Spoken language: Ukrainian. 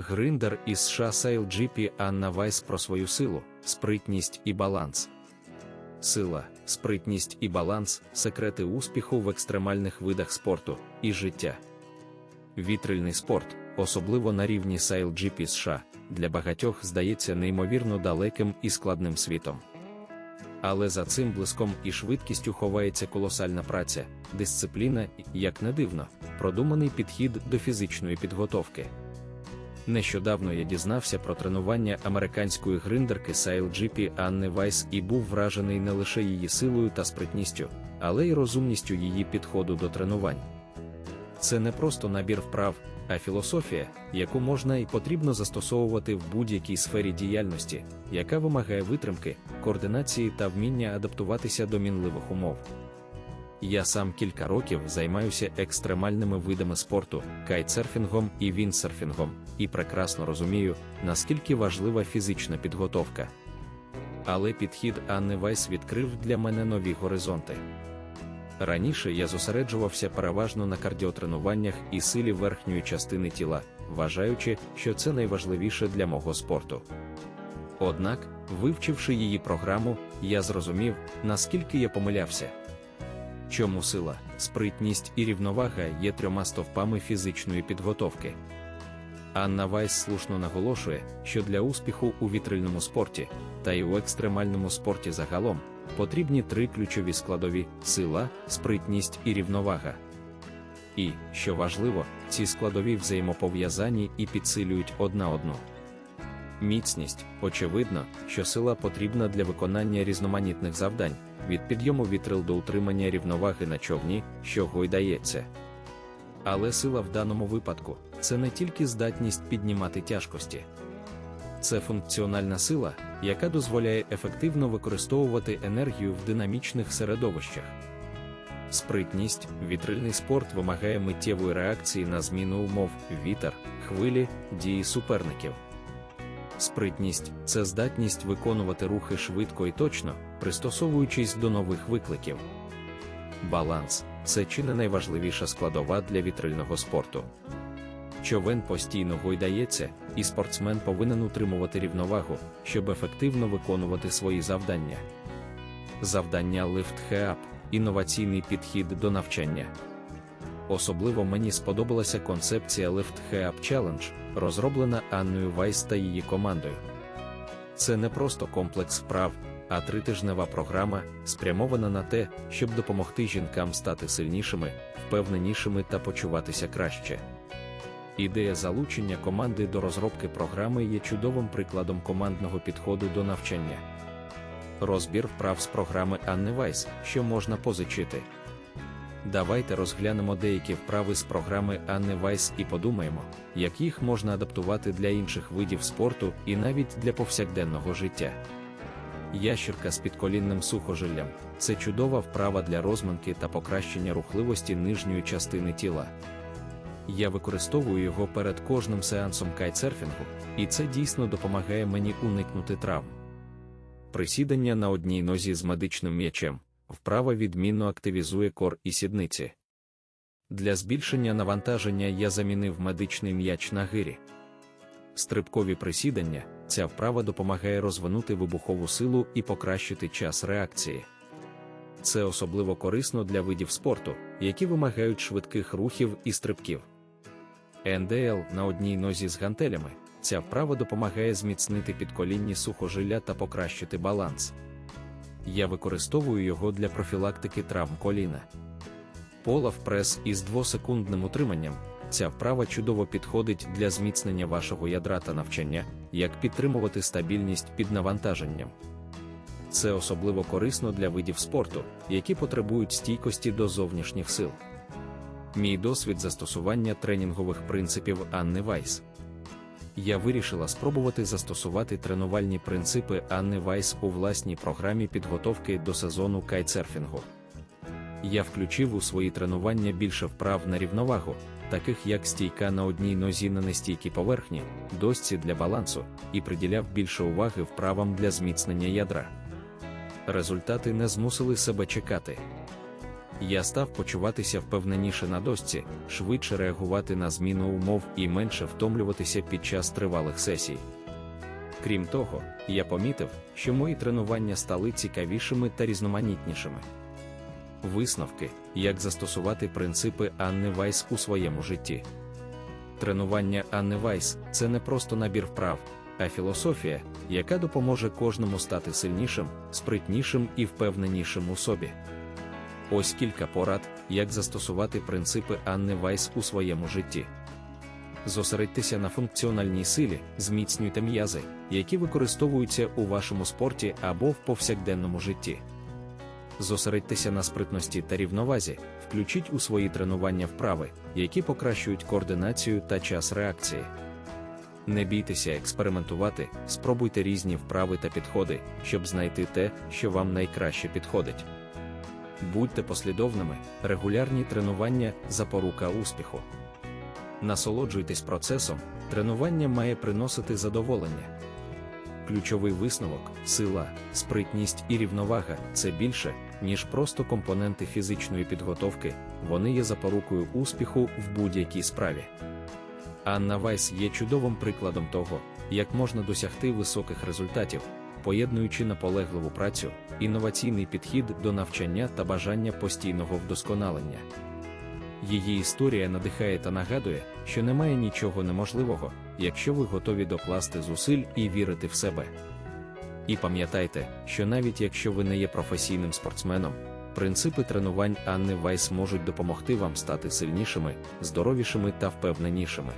Гриндер із США Сейл GP Анна Вайс про свою силу, спритність і баланс. Сила, спритність і баланс секрети успіху в екстремальних видах спорту і життя. Вітрильний спорт, особливо на рівні Сейл GP США, для багатьох здається неймовірно далеким і складним світом. Але за цим блиском і швидкістю ховається колосальна праця, дисципліна і, як не дивно, продуманий підхід до фізичної підготовки. Нещодавно я дізнався про тренування американської гриндерки Сайл GP Анни Вайс і був вражений не лише її силою та спритністю, але й розумністю її підходу до тренувань. Це не просто набір вправ, а філософія, яку можна і потрібно застосовувати в будь-якій сфері діяльності, яка вимагає витримки, координації та вміння адаптуватися до мінливих умов. Я сам кілька років займаюся екстремальними видами спорту, кайтсерфінгом і віндсерфінгом, і прекрасно розумію, наскільки важлива фізична підготовка. Але підхід Анни Вайс відкрив для мене нові горизонти. Раніше я зосереджувався переважно на кардіотренуваннях і силі верхньої частини тіла, вважаючи, що це найважливіше для мого спорту. Однак, вивчивши її програму, я зрозумів, наскільки я помилявся. Чому сила, спритність і рівновага є трьома стовпами фізичної підготовки. Анна Вайс слушно наголошує, що для успіху у вітрильному спорті, та й у екстремальному спорті загалом, потрібні три ключові складові сила, спритність і рівновага. І, що важливо, ці складові взаємопов'язані і підсилюють одна одну. Міцність очевидно, що сила потрібна для виконання різноманітних завдань, від підйому вітрил до утримання рівноваги на човні, що гойдається. Але сила в даному випадку це не тільки здатність піднімати тяжкості. Це функціональна сила, яка дозволяє ефективно використовувати енергію в динамічних середовищах. Спритність, вітрильний спорт вимагає миттєвої реакції на зміну умов, вітер, хвилі, дії суперників. Спритність це здатність виконувати рухи швидко і точно, пристосовуючись до нових викликів. Баланс це чи не найважливіша складова для вітрильного спорту. Човен постійно гойдається, і спортсмен повинен утримувати рівновагу, щоб ефективно виконувати свої завдання. Завдання Lift Heap – інноваційний підхід до навчання. Особливо мені сподобалася концепція Lift Heap Challenge, розроблена Анною Вайс та її командою. Це не просто комплекс вправ, а тритижнева програма, спрямована на те, щоб допомогти жінкам стати сильнішими, впевненішими та почуватися краще. Ідея залучення команди до розробки програми є чудовим прикладом командного підходу до навчання. Розбір вправ з програми Анни Вайс, що можна позичити. Давайте розглянемо деякі вправи з програми Анни Вайс і подумаємо, як їх можна адаптувати для інших видів спорту і навіть для повсякденного життя. Ящірка з підколінним сухожиллям це чудова вправа для розминки та покращення рухливості нижньої частини тіла. Я використовую його перед кожним сеансом кайтсерфінгу, і це дійсно допомагає мені уникнути травм. Присідання на одній нозі з медичним м'ячем вправа відмінно активізує кор і сідниці. Для збільшення навантаження я замінив медичний м'яч на гирі. Стрибкові присідання ця вправа допомагає розвинути вибухову силу і покращити час реакції. Це особливо корисно для видів спорту, які вимагають швидких рухів і стрибків. НДЛ на одній нозі з гантелями. Ця вправа допомагає зміцнити підколінні сухожилля та покращити баланс. Я використовую його для профілактики травм коліна. Полав прес із двосекундним утриманням. Ця вправа чудово підходить для зміцнення вашого ядра та навчання, як підтримувати стабільність під навантаженням. Це особливо корисно для видів спорту, які потребують стійкості до зовнішніх сил. Мій досвід застосування тренінгових принципів Анни Вайс. Я вирішила спробувати застосувати тренувальні принципи Анни Вайс у власній програмі підготовки до сезону кайтсерфінгу. Я включив у свої тренування більше вправ на рівновагу, таких як стійка на одній нозі на нестійкій поверхні, досці для балансу, і приділяв більше уваги вправам для зміцнення ядра. Результати не змусили себе чекати. Я став почуватися впевненіше на дошці, швидше реагувати на зміну умов і менше втомлюватися під час тривалих сесій. Крім того, я помітив, що мої тренування стали цікавішими та різноманітнішими. Висновки, як застосувати принципи Анни Вайс у своєму житті. Тренування Анни Вайс це не просто набір вправ, а філософія, яка допоможе кожному стати сильнішим, спритнішим і впевненішим у собі. Ось кілька порад, як застосувати принципи Анни Вайс у своєму житті. Зосередьтеся на функціональній силі, зміцнюйте м'язи, які використовуються у вашому спорті або в повсякденному житті. Зосередьтеся на спритності та рівновазі, включіть у свої тренування вправи, які покращують координацію та час реакції. Не бійтеся експериментувати, спробуйте різні вправи та підходи, щоб знайти те, що вам найкраще підходить. Будьте послідовними, регулярні тренування запорука успіху. Насолоджуйтесь процесом, тренування має приносити задоволення. Ключовий висновок, сила, спритність і рівновага це більше, ніж просто компоненти фізичної підготовки, вони є запорукою успіху в будь-якій справі. Анна Вайс є чудовим прикладом того, як можна досягти високих результатів, поєднуючи наполегливу працю, інноваційний підхід до навчання та бажання постійного вдосконалення. Її історія надихає та нагадує, що немає нічого неможливого, якщо ви готові докласти зусиль і вірити в себе. І пам'ятайте, що навіть якщо ви не є професійним спортсменом, принципи тренувань Анни Вайс можуть допомогти вам стати сильнішими, здоровішими та впевненішими.